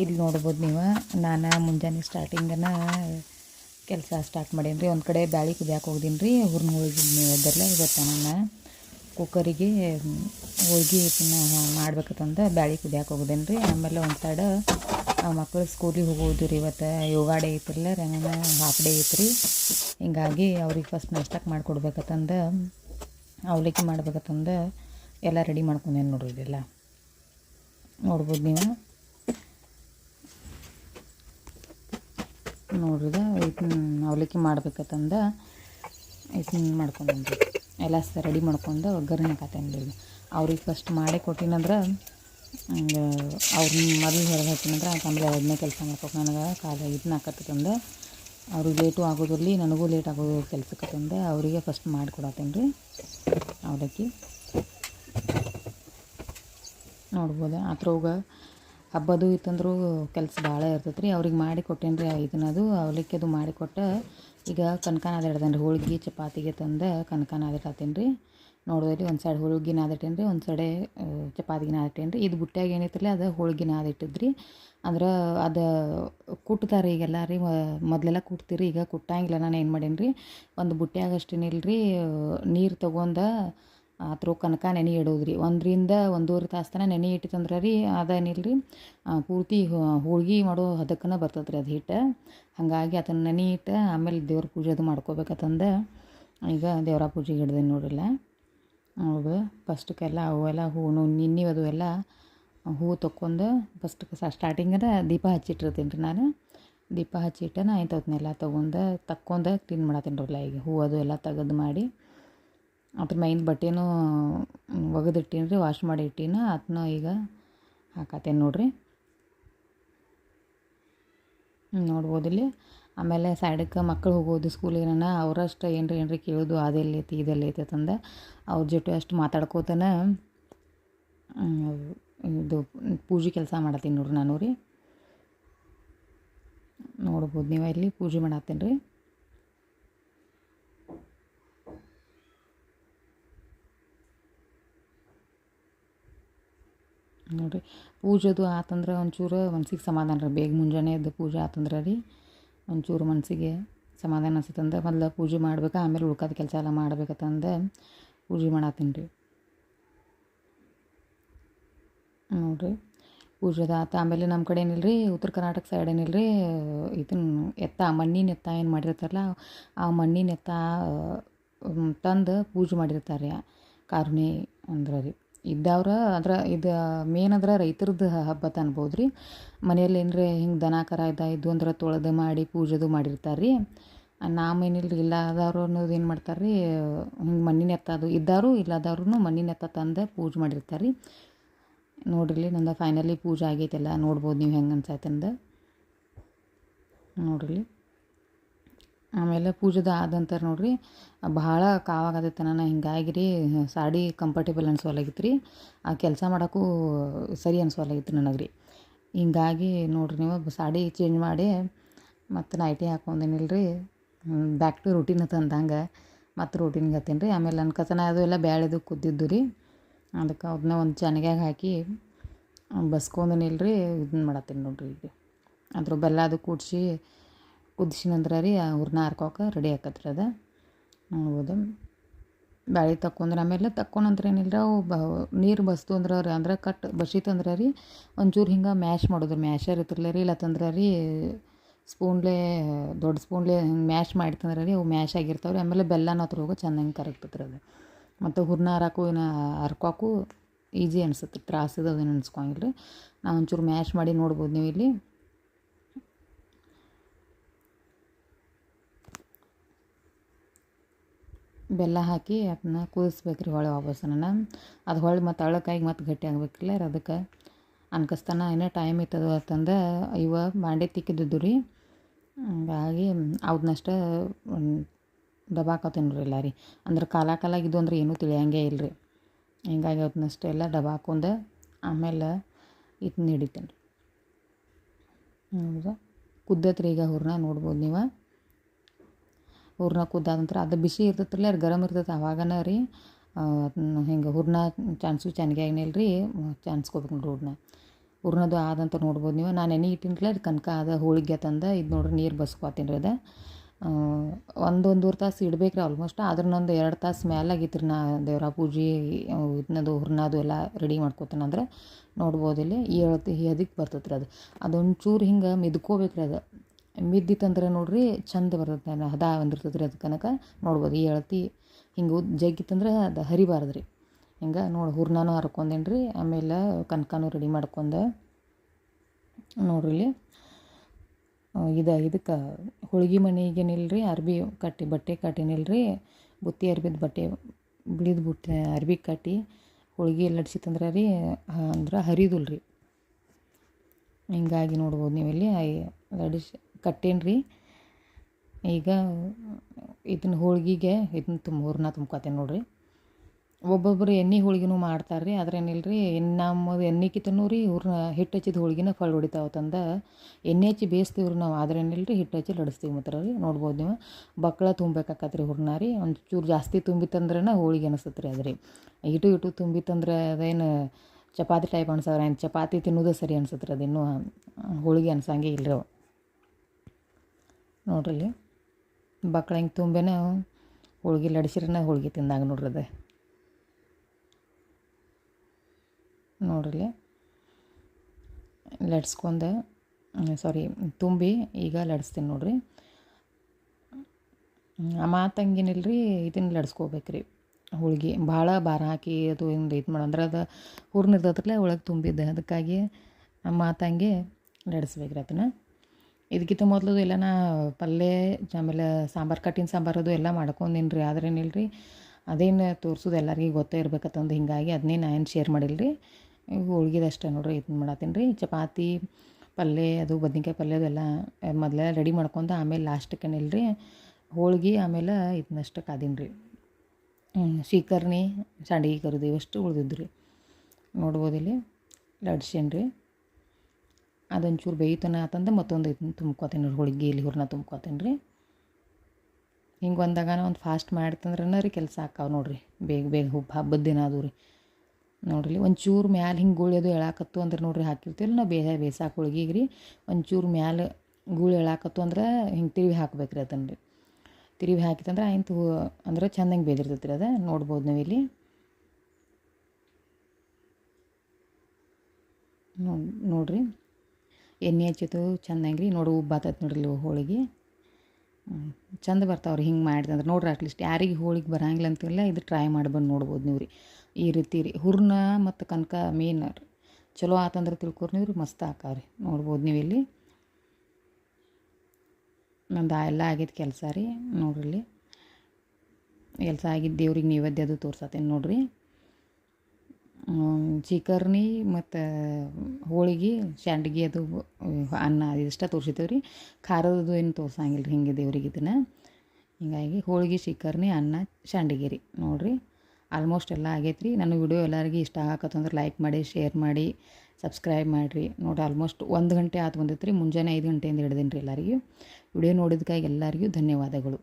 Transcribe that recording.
ಇಲ್ಲಿ ನೋಡ್ಬೋದು ನೀವು. ನಾನು ಮುಂಜಾನೆ ಸ್ಟಾರ್ಟಿಂಗನ ಕೆಲಸ ಸ್ಟಾರ್ಟ್ ಮಾಡೇನಿ ರೀ ಒಂದು ಕಡೆ ಬ್ಯಾಳಿ ಕುದಿಯಾಕೆ ಹೋಗ್ದೀನಿ ರೀ ಹುರ್ನ ಹೋಳಿಗೆ ನೀವೆದ್ದರಲ್ಲ ಇವತ್ತು ನಾನು ಕುಕ್ಕರಿಗೆ ಹೋಳ್ಗೆ ಮಾಡ್ಬೇಕಂತಂದು ಬ್ಯಾಳಿ ಕುದಿಯಾಕೆ ಹೋಗ್ದೇನಿ ರೀ ಆಮೇಲೆ ಒಂದು ಸೈಡ್ ಮಕ್ಕಳು ಸ್ಕೂಲಿಗೆ ಹೋಗೋದು ರೀ ಇವತ್ತು. ಯೋಗ ಡೇ ಐತ್ರಲ್ಲ ಹಾಫ್ ಡೇ ಐತ್ರಿ. ಹಿಂಗಾಗಿ ಅವ್ರಿಗೆ ಫಸ್ಟ್ ನಾಷ್ಟಕ್ಕೆ ಮಾಡಿಕೊಡ್ಬೇಕಂತಂದು ಅವಲಕ್ಕಿ ಮಾಡ್ಬೇಕಂತಂದು ಎಲ್ಲ ರೆಡಿ ಮಾಡ್ಕೊಂಡೇನು ನೋಡ್ರಿ ಇದೆಲ್ಲ. ನೋಡ್ಬೋದು ನೀವು. ನೋಡ್ರಿದ ಇದನ್ನ ಅವಲಕ್ಕಿ ಮಾಡ್ಬೇಕಂತಂದ ಇದನ್ನ ಮಾಡ್ಕೊಂಡ್ರಿ ಎಲ್ಲ ರೆಡಿ ಮಾಡ್ಕೊಂಡು ಒಗ್ಗರಣೆ ಹಾಕತ್ತೇನೆ ರೀ ಅವ್ರಿಗೆ ಫಸ್ಟ್ ಮಾಡೇ ಕೊಟ್ಟಿನಂದ್ರೆ ಅವ್ರನ್ನ ಮೊದಲು ಹೊರಗೆ ಹಾಕಿನಂದ್ರೆ ಆಮೇಲೆ ಅದನ್ನೇ ಕೆಲಸ ಮಾಡ್ಬೇಕು ನನಗೆ ಕಾಲ ಇದನ್ನ ಹಾಕತ್ತಂದು ಅವ್ರಿಗೆ ಲೇಟು ಆಗೋದ್ರಲ್ಲಿ ನನಗೂ ಲೇಟ್ ಆಗೋದು ತಂದೆ, ಅವರಿಗೆ ಫಸ್ಟ್ ಮಾಡಿಕೊಡತ್ತೇನೆ ರೀ ಅವಲಕ್ಕಿ. ನೋಡ್ಬೋದು? ಅದ್ರೊಳಗೆ ಹಬ್ಬದು ಇತ್ತಂದ್ರೂ ಕೆಲಸ ಭಾಳ ಇರ್ತೈತೆ ರೀ ಅವ್ರಿಗೆ ಮಾಡಿ ಕೊಟ್ಟೇನಿ ರೀ ಇದನ್ನದು ಅವಲಕ್ಕಿ ಅದು ಮಾಡಿ ಕೊಟ್ಟು ಈಗ ಕನಕನ ನಾದಿಡ್ದೇನೆ ರೀ ಹೋಳ್ಗೆ, ಚಪಾತಿಗೆ ತಂದು ಕನಕನ ನಾದಿಡತ್ತೇನೆ ರೀ ನೋಡೋದ್ರಿ ಒಂದು ಸೈಡ್ ಹೋಳ್ಗೆ ಆದಿಟ್ಟೇನ್ರಿ ಒಂದು ಸೈಡೆ ಚಪಾತಿಗಿನ ಆದಿಟ್ಟೇನ್ರಿ ಇದು ಬುಟ್ಟ್ಯಾಗ ಏನೈತಿಲ್ಲ ಅದು ಹೋಳ್ಗೆ ಆದಿಟ್ಟಿದ್ರಿ ಅಂದ್ರೆ ಅದು ಕುಟ್ತಾರೆ ಈಗೆಲ್ಲ ರೀ ಮೊದಲೆಲ್ಲ ಕುಟ್ತೀರಿ, ಈಗ ಕುಟ್ಟಂಗಿಲ್ಲ. ನಾನು ಏನು ಮಾಡೇನಿ ರೀ ಒಂದು ಬುಟ್ಟ್ಯಾಗ ಅಷ್ಟೇನಿಲ್ಲ ರೀ ನೀರು ತೊಗೊಂಡು ಅದ್ರ ಕನಕ ನೆನೆ ಇಡೋದು ರೀ ಒಂದರಿಂದ ಒಂದೂವರೆ ತಾಸು ತನಕ ನೆನೆ ಇಟ್ಟಿತಂದ್ರೆ ರೀ ಅದೇನಿಲ್ಲ ರೀ ಪೂರ್ತಿ ಹೋಳ್ಗೆ ಮಾಡೋ ಹದಕ್ಕನ ಬರ್ತದೆ ರೀ ಅದು ಹಿಟ್ಟು. ಹಾಗಾಗಿ ಅದನ್ನು ನೆನೆ ಇಟ್ಟು, ಆಮೇಲೆ ದೇವ್ರ ಪೂಜೆ ಅದು ಮಾಡ್ಕೋಬೇಕಂತಂದು. ಈಗ ದೇವರ ಪೂಜೆಗೆ ಹಿಡ್ದೇನೆ ನೋಡಿಲ್ಲ ಹೌದು ಫಸ್ಟಕ್ಕೆಲ್ಲ ಅವೆಲ್ಲ ಹೂವು ನಿನ್ನೆ ಅದು ಎಲ್ಲ ಹೂವು ತೊಗೊಂಡು ಸ್ಟಾರ್ಟಿಂಗ್ ಸ್ಟಾರ್ಟಿಂಗದ ದೀಪ ಹಚ್ಚಿಟ್ಟಿರ್ತೀನಿ ರೀ ನಾನು. ದೀಪ ಹಚ್ಚಿಟ್ಟು ನಾ ಇಂಥವನ್ನೆಲ್ಲ ತೊಗೊಂಡು, ತಕ್ಕೊಂಡು ಕ್ಲೀನ್ ಮಾಡತ್ತೀನಿ ರೀ ಈಗ ಹೂವು ಅದು ಎಲ್ಲ ತೆಗೆದು ಮಾಡಿ ಅದ್ರ ಮೈನ್ ಬಟ್ಟೆನೂ ಒಗೆದಿಟ್ಟೀನಿ ರೀ ವಾಶ್ ಮಾಡಿ ಇಟ್ಟೀನಿ ಅದನ್ನ ಈಗ ಹಾಕತ್ತೇನೆ ನೋಡಿರಿ. ನೋಡ್ಬೋದು ಇಲ್ಲಿ ಆಮೇಲೆ ಸೈಡಕ್ಕೆ ಮಕ್ಕಳು ಹೋಗೋದು ಸ್ಕೂಲಿಗೆ ನಾನು ಅವರಷ್ಟು ಏನ್ರಿ ಏನ್ರಿ ಕೇಳೋದು ಅದೆಲ್ಲಿ ಐತಿ ಇದೆಲ್ಲ ಐತಿ ಅಂತಂದು ಅವ್ರ ಜೊತೆ ಅಷ್ಟು ಮಾತಾಡ್ಕೋತನ ಇದು ಪೂಜೆ ಕೆಲಸ ಮಾಡತ್ತೀನಿ ನೋಡ್ರಿ ನಾನು ರೀ. ನೋಡ್ಬೋದು ನೀವು ಇಲ್ಲಿ ಪೂಜೆ ಮಾಡತ್ತೀನಿ ರೀ. ನೋಡಿರಿ, ಪೂಜೆದು ಆತಂದ್ರೆ ಒಂಚೂರು ಮನ್ಸಿಗೆ ಸಮಾಧಾನ ರೀ, ಬೇಗ ಮುಂಜಾನೆ ಎದ್ದು ಪೂಜೆ ಆತಂದ್ರೆ ರೀ. ಒಂಚೂರು ಮನಸ್ಸಿಗೆ ಸಮಾಧಾನ ಅನ್ಸುತ್ತಂದ ಮೊದಲು ಪೂಜೆ ಮಾಡ್ಬೇಕು, ಆಮೇಲೆ ಉಳ್ಕಾದ ಕೆಲಸ ಎಲ್ಲ ಮಾಡ್ಬೇಕಂತಂದು ಪೂಜೆ ಮಾಡತ್ತೀನಿ ರೀ. ನೋಡಿರಿ, ಪೂಜೆದ ಆತ ಆಮೇಲೆ ನಮ್ಮ ಕಡೆ ಏನಿಲ್ಲ ರೀ ಉತ್ತರ ಕರ್ನಾಟಕ ಸೈಡ್ ಏನಿಲ್ಲ ರೀ ಇದನ್ನು ಎತ್ತ, ಮಣ್ಣಿನ ಎತ್ತ ಏನು ಮಾಡಿರ್ತಾರಲ್ಲ, ಆ ಮಣ್ಣಿನ ಎತ್ತ ತಂದು ಪೂಜೆ ಮಾಡಿರ್ತಾರೆ ಕಾರುಣಿ ಅಂದ್ರೆ ರೀ. ಇದ್ದವ್ರು ಅಂದ್ರೆ ಇದು ಮೇನ್ ಅಂದ್ರೆ ರೈತರದ್ದು ಹಬ್ಬ ತನ್ಬೋದು ರೀ ಮನೆಯಲ್ಲಿ ಏನರೆ ಹಿಂಗೆ ದನ, ಕರ ಇದ್ದ ಇದ್ದು ಅಂದ್ರೆ ತೊಳೆದು ಮಾಡಿ ಪೂಜೆದು ಮಾಡಿರ್ತಾರೆ ರೀ ನಾವೇನಿಲ್ಲ ರೀ ಇಲ್ಲದವ್ರು ಅನ್ನೋದು ಏನು ಮಾಡ್ತಾರೆ ರೀ ಹಿಂಗೆ ಮಣ್ಣಿನ ಎತ್ತದು ಇದ್ದವರು ಇಲ್ಲದವ್ರು ಮಣ್ಣಿನ ಎತ್ತ ತಂದು ಪೂಜೆ ಮಾಡಿರ್ತಾರೆ ರೀ ನೋಡ್ರಿ ನಂದು ಫೈನಲಿ ಪೂಜೆ ಆಗೈತೆಲ್ಲ ನೋಡ್ಬೋದು ನೀವು ಹೆಂಗೆ ಅನ್ಸೈತಂದು ನೋಡ್ರಿ ಆಮೇಲೆ ಪೂಜೆದು ಆದಂತಾರೆ ನೋಡ್ರಿ, ಭಾಳ ಕಾವಾಗತ್ತೆ ನಾನು ಹಿಂಗಾಗಿ ರೀ ಸಾಡಿ ಕಂಫರ್ಟೇಬಲ್ ಅನ್ಸೋಲಾಗಿತ್ತು ರೀ ಆ ಕೆಲಸ ಮಾಡೋಕ್ಕೂ ಸರಿ ಅನ್ಸೋಲಾಗಿತ್ತು ನನಗೆ ರೀ ಹಿಂಗಾಗಿ ನೋಡ್ರಿ ನೀವು ಸಾಡಿ ಚೇಂಜ್ ಮಾಡಿ, ಮತ್ತು ನೈಟಿ ಹಾಕ್ಕೊಂಡೇನಿಲ್ಲ ರೀ ಬ್ಯಾಕ್ ಟು ರೂಟೀನ್ ತಂದಂಗೆ, ಮತ್ತು ರೂಟೀನ್ಗೆ ಹತ್ತೀನಿ ರೀ. ಆಮೇಲೆ ನನ್ನ ಕಸನ ಅದು ಎಲ್ಲ ಬ್ಯಾಳೆದು ಕುದ್ದಿದ್ದು ರೀ. ಅದಕ್ಕೆ ಅದನ್ನ ಒಂದು ಚೆನ್ನಾಗ್ಯಾಗ ಹಾಕಿ ಬಸ್ಕೊಂಡೇನಿಲ್ಲ ರೀ ಇದನ್ನ ಮಾಡತ್ತೀನಿ ನೋಡ್ರಿ ಅದ್ರ ಬೆಲ್ಲ ಅದು ಕೂಡಿಸಿ ಕುದಿಸಿನಂತರ ರೀ ಅವ್ರನ್ನ ಹರ್ಕೋಕೆ ರೆಡಿ ಆಕತ್ರಿ ಅದು ನೋಡ್ಬೋದು. ಬ್ಯಾಳಿ ತಕ್ಕೊಂಡ್ರೆ ಆಮೇಲೆ ತಕ್ಕೊಂಡ್ರೆ ಏನಿಲ್ಲ ಅವು ಬ, ನೀರು ಬಸ್ತು ಅಂದ್ರೆ ರೀ ಅಂದ್ರೆ ಕಟ್ ಬಸಿತಂದ್ರೆ ರೀ ಒಂಚೂರು ಹಿಂಗೆ ಮ್ಯಾಶ್ ಮಾಡೋದು ಮ್ಯಾಶರ್ ಇತ್ತಿರಲ್ಲ ರೀ ಇಲ್ಲತ್ತಂದ್ರೆ ರೀ ಸ್ಪೂನ್ಲೇ, ದೊಡ್ಡ ಸ್ಪೂನ್ಲೇ ಹಿಂಗೆ ಮ್ಯಾಶ್ ಮಾಡಿತಂದ್ರೆ ರೀ ಅವು ಮ್ಯಾಶ್ ಆಗಿರ್ತಾವೆ ರೀ ಆಮೇಲೆ ಬೆಲ್ಲನ ಹತ್ರ ಹೋಗೋ ಚೆಂದ ಹಿಂಗೆ ರೀ ಅದು ಮತ್ತು ಹುರ್ನ ಹಾರಾಕು ಏನು ಹರ್ಕೋಕು ಈಜಿ ಅನ್ಸುತ್ತೆ ತ್ರಾಸದ ಅದೇನು ಅನ್ಸ್ಕೊಂಗಿಲ್ಲ ರೀ ನಾವು ಒಂಚೂರು ಮ್ಯಾಶ್ ಮಾಡಿ ನೋಡ್ಬೋದು ನೀವು ಇಲ್ಲಿ ಬೆಲ್ಲ ಹಾಕಿ ಅದನ್ನ ಕುದಿಸ್ಬೇಕು ರೀ ಹೊಳೆ ವಾಪಸ್ ನಾನು ಅದು ಹೊಳ್ಳಿ ಮತ್ತು ಅಳಕಾಗಿ ಮತ್ತು ಗಟ್ಟಿ ಆಗ್ಬೇಕಿಲ್ಲ ಅದಕ್ಕೆ. ಅನ್ಕಸ್ತಾನ ಏನೋ ಟೈಮ್ ಇತ್ತದು ಅಂತಂದು ಇವ ಬಾಂಡೆ ತಿಕ್ಕಿದ್ದು ರೀ. ಹಂಗಾಗಿ ಡಬ್ಬ ದಬಾಕತ್ತೀನಿ ರೀ ಎಲ್ಲ ರೀ ಅಂದ್ರೆ ಕಾಲ ಕಾಲಾಗಿದ್ದು ಅಂದ್ರೆ ಏನೂ ತಿಳಿಯಂಗೆ ಇಲ್ಲ ರೀ ಹಿಂಗಾಗಿ ಅವನ್ನಷ್ಟೇ ಎಲ್ಲ ಡಬ ಹಾಕೊಂಡು ಆಮೇಲೆ ಇದನ್ನ ಹಿಡಿತೀನಿ ರೀ ಹೌದಾ? ಕುದ್ದತ್ರಿ ಈಗ ಹುರ್ನ ನೋಡ್ಬೋದು ನೀವು. ಹೂರ್ಣ ಕುದ್ದಾದ ನಂತರ ಅದು ಬಿಸಿ ಇರ್ತೈತ್ರಲ್ಲ ಅದು ಗರಮ್ ಇರ್ತೈತೆ ಅವಾಗನ ರೀ. ಹಿಂಗೆ ಹೂರ್ಣ ಚಾನ್ಸು ಚೆನ್ನಾಗಿ ಆಗಿಲ್ಲ ರೀ ಚಾನ್ಸ್ಕೋಬೇಕು ನೋಡ್ರಿ ಹೂರ್ಣ. ಹೂರ್ಣದು ಆದಂತ ನೋಡ್ಬೋದು ನೀವು. ನಾನು ಎಣ್ಣೆ ಇಟ್ಟಿನ್ರಲ್ಲ ಅದು ಕನಕ ಅದ ಹೋಳಿಗೆ ತಂದ, ಇದು ನೋಡ್ರಿ ನೀರು ಬಸ್ಕೊತೀನಿ ರೀ ಅದು. ಒಂದು ಒಂದೂವರೆ ತಾಸು ಇಡ್ಬೇಕು ರೀ ಆಲ್ಮೋಸ್ಟ್, ಆದ್ರೆ ನಂದು ಎರಡು ತಾಸು ಮ್ಯಾಲಾಗಿತ್ತು ರೀ ನಾ ದೇವರ ಪೂಜೆ ಇದನ್ನದು ಹೂರ್ಣದು ಎಲ್ಲ ರೆಡಿ ಮಾಡ್ಕೊತೀನಿ ಅಂದ್ರೆ ನೋಡ್ಬೋದು ಇಲ್ಲಿ ಏಳತ್ತು ಎದಕ್ಕೆ ಬರ್ತೈತೆ ರೀ ಅದು. ಅದೊಂಚೂರು ಹಿಂಗೆ ಮಿದ್ಕೋಬೇಕು ರೀ ಅದು. ಮಿದ್ದಿತ್ತಂದ್ರೆ ನೋಡ್ರಿ ಚಂದ ಬರ್ತೈತೆ ಹದ ಬಂದಿರ್ತೈತೆ ರೀ ಅದು ಕನಕ. ನೋಡ್ಬೋದು ಏಳತಿ ಹಿಂಗೆ ಉದ್ದ ಜಗ್ಗಿತ್ತಂದ್ರೆ ಅದು ಹರಿಬಾರ್ದು ರೀ ಹಿಂಗೆ ನೋಡಿ ಹೂರ್ಣನೂ ಹರ್ಕೊಂಡೇನಿ ರೀ ಆಮೇಲೆ ಕನಕನೂ ರೆಡಿ ಮಾಡ್ಕೊಂಡು ನೋಡ್ರಿ ಇಲ್ಲಿ. ಇದು ಇದಕ್ಕೆ ಹೋಳ್ಗೆ ಮನೆಗೇನಿಲ್ಲ ರೀ ಅರ್ಬಿ ಕಟ್ಟಿ ಬಟ್ಟೆ ಕಟ್ಟಿನಿಲ್ಲ ರೀ ಬುತ್ತಿ ಅರ್ಬಿದ ಬಟ್ಟೆ ಬಿಳಿದ ಬುಟ್ಟಿ ಅರ್ಬಿ ಕಟ್ಟಿ ಹೋಳ್ಗೆ ಲಟ್ಸಿತ್ತಂದ್ರೆ ರೀ ಅಂದ್ರೆ ಹರಿದುಲ್ರಿ. ಹಿಂಗಾಗಿ ನೋಡ್ಬೋದು ನೀವು ಇಲ್ಲಿ ಲಡಿಸಿ ಕಟ್ಟೇನಿ ರೀ ಈಗ ಇದನ್ನ ಹೋಳಿಗೆಗೆ ಇದನ್ನ ತುಂಬ ಹೂರ್ಣ ತುಂಬ್ಕೊತೇನೆ ನೋಡಿರಿ. ಒಬ್ಬೊಬ್ಬರು ಎಣ್ಣೆ ಹೋಳ್ಗೆನೂ ಮಾಡ್ತಾರೆ ರೀ ಅದ್ರೇನಿಲ್ಲ ರೀ ನಮ್ಮ ಕಿತ್ತನು ರೀ ಇವ್ರನ್ನ ಹಿಟ್ಟು ಹಚ್ಚಿದ ಹೋಳ್ಗೆನ ಫಳ್ ತಂದು. ಎಣ್ಣೆ ಹಚ್ಚಿ ಬೇಯಿಸ್ತೀವಿ ರೀ ನಾವು ಆದ್ರೇನಿಲ್ಲ ರೀ ಹಿಟ್ಟು ಹಚ್ಚಿ ಲಡಿಸ್ತೀವಿ ಮಾತ್ರ ರೀ, ನೋಡ್ಬೋದು ನೀವು. ಬಕ್ಕಳ ತುಂಬೇಕಾಕತ್ತೆ ರೀ ಹೂರ್ಣ ರೀ, ಒಂಚೂರು ಜಾಸ್ತಿ ತುಂಬಿತ್ತಂದ್ರೆ ಹೋಳಿಗೆ ಅನಿಸುತ್ತೆ ರೀ ಅದು ರೀ ಇಟು ಇಟು ತುಂಬಿತ್ತಂದ್ರೆ ಅದೇನು ಚಪಾತಿ ಟೈಪ್ ಅನ್ಸವ್ರೆ ಚಪಾತಿ ತಿನ್ನೋದು ಸರಿ ಅನ್ಸುತ್ತೆ ರೀ ಅದಿನ್ನೂ ಇನ್ನೂ ಹೋಳಿಗೆ ಅನ್ಸಂಗೆ ಇಲ್ಲ ರೀ ಅವು. ನೋಡ್ರಿ. ಬಕ್ಳ ಹಿಂಗೆ ತುಂಬೇನ ಹೋಳ್ಗೆ ಲಡಿಸಿರನ ಹೋಳ್ಗೆ ತಿಂದಾಗ ನೋಡ್ರಿ ಅದೇ. ನೋಡ್ರಿ. ಲಡ್ಸ್ಕೊಂಡು ಸಾರಿ ತುಂಬಿ ಈಗ ಲಡಿಸ್ತೀನಿ ನೋಡ್ರಿ. ಮಾತಂಗೇನಿಲ್ಲ ರೀ ಇದನ್ನು ಲಡ್ಸ್ಕೋಬೇಕು ರೀ ಹೋಳ್ಗೆ ಭಾಳ ಭಾರ ಹಾಕಿ ಅದು ಹಿಂಗೆ ಇದು ಮಾಡೋ, ಅಂದ್ರೆ ಅದು ಹೂರ್ಣ ಇರ್ತೈತ್ರಲ್ಲ ಒಳಗೆ ತುಂಬಿದ್ದೆ. ಅದಕ್ಕಾಗಿ ಮಾತಂಗೆ ಲಡಿಸ್ಬೇಕು ರೀ ಅದನ್ನು. ಇದಕ್ಕಿಂತ ಮೊದಲು ಎಲ್ಲ ನಾ ಪಲ್ಯ ಆಮೇಲೆ ಸಾಂಬಾರು ಕಟ್ಟಿನ ಸಾಂಬಾರು ಅದು ಎಲ್ಲ ಮಾಡ್ಕೊಂಡಿನಿ ರೀ ಆದ್ರೇನಿಲ್ಲ ರೀ ಅದೇನು ತೋರಿಸೋದು ಎಲ್ಲರಿಗೂ ಗೊತ್ತೇ ಇರ್ಬೇಕತ್ತಂದು ಹಿಂಗಾಗಿ ಅದನ್ನೇ ನಾ ಏನು ಶೇರ್ ಮಾಡಿಲ್ಲ ರೀ ಹೋಳ್ಗೆದು ಅಷ್ಟೇ ನೋಡ್ರಿ ಇದನ್ನ ಮಾಡತ್ತೀನಿ ರೀ ಚಪಾತಿ ಪಲ್ಯ ಅದು ಬದ್ನಿಕಾಯಿ ಪಲ್ಯ ಅದೆಲ್ಲ ಮೊದಲೇ ರೆಡಿ ಮಾಡ್ಕೊಂಡು ಆಮೇಲೆ ಲಾಸ್ಟಕ್ಕೇನಿಲ್ಲ ರೀ ಹೋಳಿಗೆ ಆಮೇಲೆ ಇದನ್ನಷ್ಟು ಕಾದೀನಿ ರೀ ಶೀಕರ್ಣಿ ಸಂಡಿಗೆ ಕರಿದು ಇವಷ್ಟು ಉಳ್ದಿದ್ದು ರೀ ನೋಡ್ಬೋದು ಇಲ್ಲಿ ಲಡ್ಸೇನಿ ರೀ ಅದೊಂಚೂರು ಬೇಯ್ತನ ಆತಂದ್ರೆ ಮತ್ತೊಂದು ಇದನ್ನ ತುಂಬ್ಕೊತೀನಿ ರೀ ಹೋಳಿಗೆ ಇಲ್ಲಿ ಹುರ್ನ ತುಂಬ್ಕೊತೀನಿ ರೀ. ಹಿಂಗೆ ಒಂದಾಗ ಒಂದು ಫಾಸ್ಟ್ ಮಾಡ್ತಂದ್ರೆ ರೀ ಕೆಲಸ ಆಕಾವ ನೋಡ್ರಿ. ಬೇಗ ಬೇಗ ಹುಬ್ಬ ಹಬ್ಬದ ದಿನ ಅದು ರೀ. ನೋಡ್ರಿ ಒಂಚೂರು ಮ್ಯಾಲೆ ಹಿಂಗೆ ಗುಳಿ ಅದು ಎಳಾಕತ್ತು ಅಂದ್ರೆ ನೋಡ್ರಿ ಹಾಕಿರ್ತೀವಿ ನಾವು ಬೇಸ ಬೇಸಾಕ ಹೋಳಿಗೆ ರೀ. ಒಂಚೂರು ಮ್ಯಾಲೆ ಗುಳಿ ಎಳಾಕತ್ತು ಅಂದ್ರೆ ಹಿಂಗೆ ತಿರುವಿ ಹಾಕ್ಬೇಕು ರೀ ಅದನ್ನು ರೀ. ತಿರುವಿ ಹಾಕಿತಂದ್ರೆ ಆಯ್ತು ಅಂದ್ರೆ ಚಂದಂಗೆ ಬೇದಿರ್ತೈತೆ ರೀ ಅದು. ನೋಡ್ಬೋದು ನಾವು ಇಲ್ಲಿ. ನೋಡ್ರಿ. ಎಣ್ಣೆ ಹಚ್ಚಿತು ಚೆನ್ನಾಗಿ ನೋಡಿ ಉಬ್ಬಾತೈತೆ ನೋಡ್ರಿ ಇಲ್ಲಿ ಹೋಳಿಗೆ. ಚಂದ ಬರ್ತಾವ್ರಿ ಹಿಂಗೆ ಮಾಡಿದಂದ್ರೆ ನೋಡ್ರಿ ಅಟ್ಲೀಸ್ಟ್ ಯಾರಿಗೆ ಹೋಳಿಗೆ ಬರಂಗಿಲ್ಲ ಅಂತಿಲ್ಲ, ಇದು ಟ್ರೈ ಮಾಡಿ ಬಂದು ನೋಡ್ಬೋದು ನೀವು ರೀ ಈ ರೀತಿ ರೀ. ಹುರ್ನ ಮತ್ತು ಕನಕ ಮೇನ್ ಚಲೋ ಆತಂದ್ರೆ ತಿಳ್ಕೊರಿ ನೀವು ರೀ ಮಸ್ತ್ ಆಕಾವ್ರಿ. ನೋಡ್ಬೋದು ನೀವು ಇಲ್ಲಿ. ನಂದು ಎಲ್ಲ ಆಗಿದ್ದು ಕೆಲಸ ರೀ. ನೋಡ್ರಿ ಇಲ್ಲಿ. ಕೆಲಸ ಆಗಿದ್ದು ದೇವ್ರಿಗೆ ನೈವೇದ್ಯ ಅದು ತೋರ್ಸತ್ತೇನೆ ನೋಡ್ರಿ. ಚಿಕರ್ನಿ ಮತ್ತು ಹೋಳಿಗೆ ಸಂಡ್ಗೆ ಅದು, ಅನ್ನ ಇಷ್ಟ ತೋರಿಸಿದ್ದೇವೆ ರೀ ಖಾರದ್ದು ಏನು ತೋರ್ಸಂಗಿಲ್ಲ ರೀ ಹಿಂಗೆ ದೇವ್ರಿಗೆ ಇದನ್ನು. ಹೀಗಾಗಿ ಹೋಳಿಗೆ ಶಿಕರ್ನಿ ಅನ್ನ ಸಂಡ್ಗೆ ರೀ ನೋಡಿರಿ. ಆಲ್ಮೋಸ್ಟ್ ಎಲ್ಲ ಆಗೈತೆ ರೀ ನನ್ನ ವಿಡಿಯೋ ಎಲ್ಲರಿಗೂ ಇಷ್ಟ ಆಗತ್ತಂದ್ರೆ ಲೈಕ್ ಮಾಡಿ ಶೇರ್ ಮಾಡಿ ಸಬ್ಸ್ಕ್ರೈಬ್ ಮಾಡಿರಿ. ನೋಡಿ ಆಲ್ಮೋಸ್ಟ್ ಒಂದು ಗಂಟೆ ಆತು ಬಂದೈತೆ ರೀ ಮುಂಜಾನೆ ಐದು ಗಂಟೆಯಿಂದ ಹಿಡ್ದೇನೆ ರೀ ಎಲ್ಲರಿಗೂ. ವಿಡಿಯೋ ನೋಡಿದ್ಕಾಗಿ ಎಲ್ಲರಿಗೂ ಧನ್ಯವಾದಗಳು.